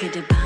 could divide.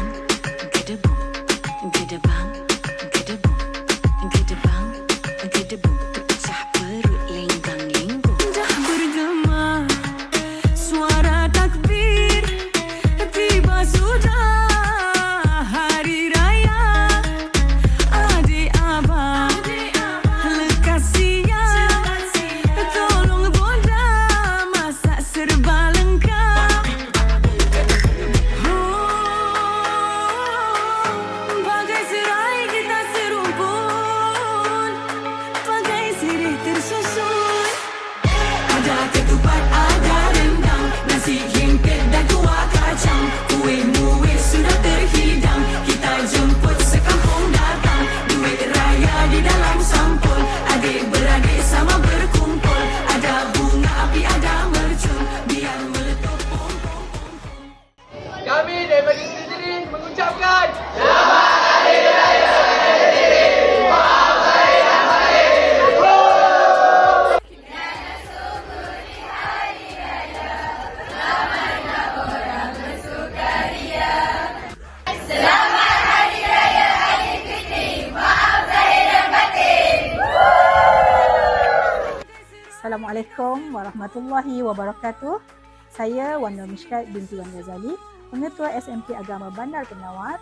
Assalamualaikum warahmatullahi wabarakatuh. Saya Wanda Mishkat binti Wan Ghazali, Pengetua SMK Agama Bandar Penawar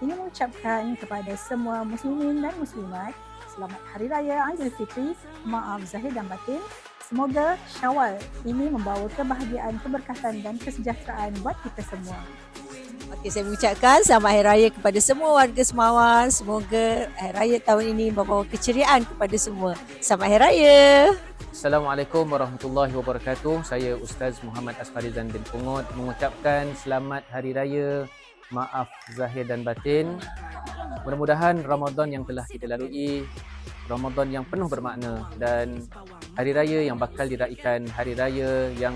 ingin mengucapkan kepada semua muslimin dan muslimat selamat Hari Raya Aidilfitri, maaf zahir dan batin. Semoga Syawal ini membawa kebahagiaan, keberkatan dan kesejahteraan buat kita semua. Okey, saya mengucapkan selamat Hari Raya kepada semua warga Semawan. Semoga Hari Raya tahun ini membawa keceriaan kepada semua. Selamat Hari Raya. Assalamualaikum warahmatullahi wabarakatuh. Saya Ustaz Muhammad Asfarizan bin Pungut mengucapkan selamat Hari Raya Maaf Zahir dan Batin. Mudah-mudahan Ramadan yang telah kita lalui Ramadan yang penuh bermakna dan hari raya yang bakal diraikan hari raya yang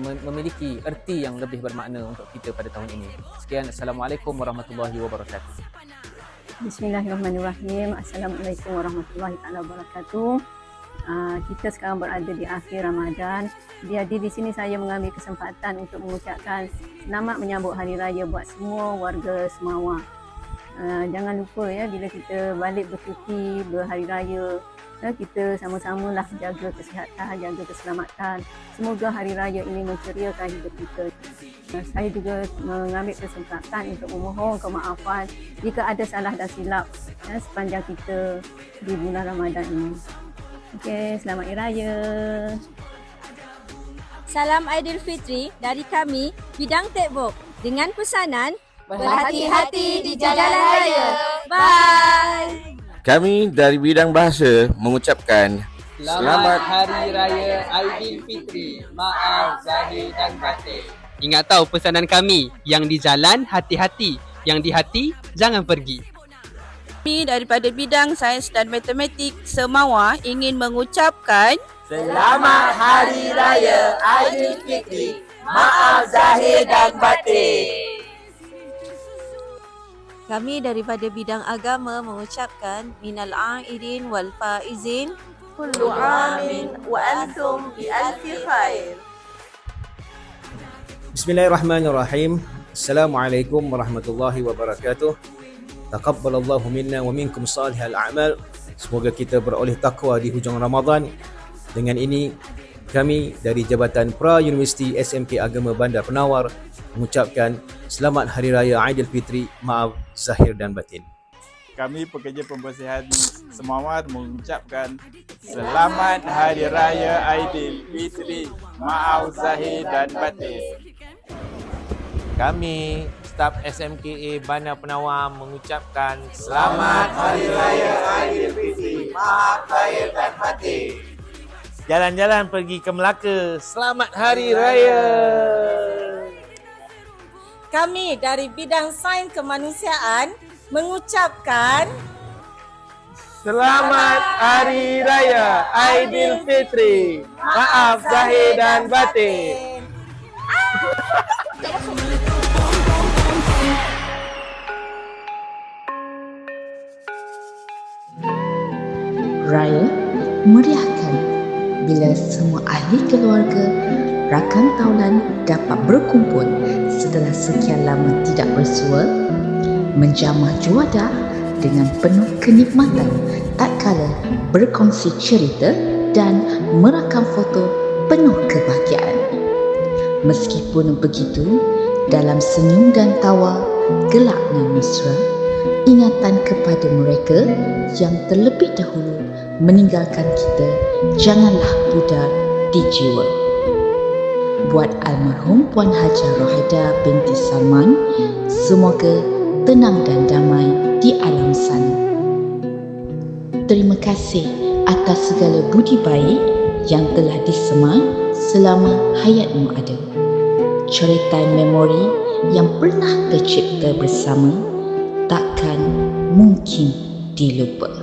memiliki erti yang lebih bermakna untuk kita pada tahun ini. Sekian Assalamualaikum warahmatullahi wabarakatuh. Bismillahirrahmanirrahim. Assalamualaikum warahmatullahi wabarakatuh. Uh, kita sekarang berada di akhir Ramadan. Jadi di sini saya mengambil kesempatan untuk mengucapkan selamat menyambut hari raya buat semua warga Semawa. Uh, jangan lupa ya bila kita balik bercuti berhari raya ya, kita sama-samalah jaga kesihatan, jaga keselamatan. Semoga hari raya ini menceriakan hidup kita. Uh, saya juga mengambil kesempatan untuk memohon kemaafan jika ada salah dan silap ya, sepanjang kita di bulan Ramadan ini. Okey, selamat Hari Raya. Salam Aidilfitri dari kami, Bidang Tekbok. Dengan pesanan, berhati-hati di jalan raya. Bye! Kami dari bidang bahasa mengucapkan Selamat Hari Raya Aidilfitri. Maaf Zahir dan Batin. Ingat tahu pesanan kami, yang di jalan hati-hati, yang di hati jangan pergi. Kami daripada Bidang Sains dan Matematik Semawa ingin mengucapkan Selamat Hari Raya Aidilfitri. Maaf Zahir dan Batin. Kami daripada bidang agama mengucapkan minal aidin wal faizin kullu amin wa antum bi alfi khair. Bismillahirrahmanirrahim. Assalamualaikum warahmatullahi wabarakatuh. Taqabbalallahu minna wa minkum salihal a'mal. Semoga kita beroleh takwa di hujung Ramadan. Dengan ini kami dari Jabatan Pra Universiti SMK Agama Bandar Penawar mengucapkan selamat Hari Raya Aidilfitri, maaf zahir dan batin. kami pekerja pembersihan Semawar mengucapkan Selamat Hari Raya Aidilfitri. Maaf zahir dan batin. kami staf SMKA Bandar Penawar mengucapkan Selamat Hari Raya Aidilfitri. Maaf Zahir dan Batin. jalan-jalan pergi ke Melaka. Selamat Hari Raya. Kami dari Bidang Sains Kemanusiaan mengucapkan Selamat Hari Raya Aidilfitri. Maaf zahir dan batin. Raya meriahkan bila semua ahli keluarga, rakan taulan dapat berkumpul setelah sekian lama tidak bersua, menjamah juadah dengan penuh kenikmatan tak kala berkongsi cerita dan merakam foto penuh kebahagiaan. Meskipun begitu, dalam senyum dan tawa, gelak dan mesra, ingatan kepada mereka yang terlebih dahulu meninggalkan kita janganlah pudar di jiwa. Buat almarhum Puan Hajar Rohaida binti Salman, semoga tenang dan damai di alam sana. Terima kasih atas segala budi baik yang telah disemai selama hayatmu ada. Coretan memori yang pernah tercipta bersama takkan mungkin dilupa.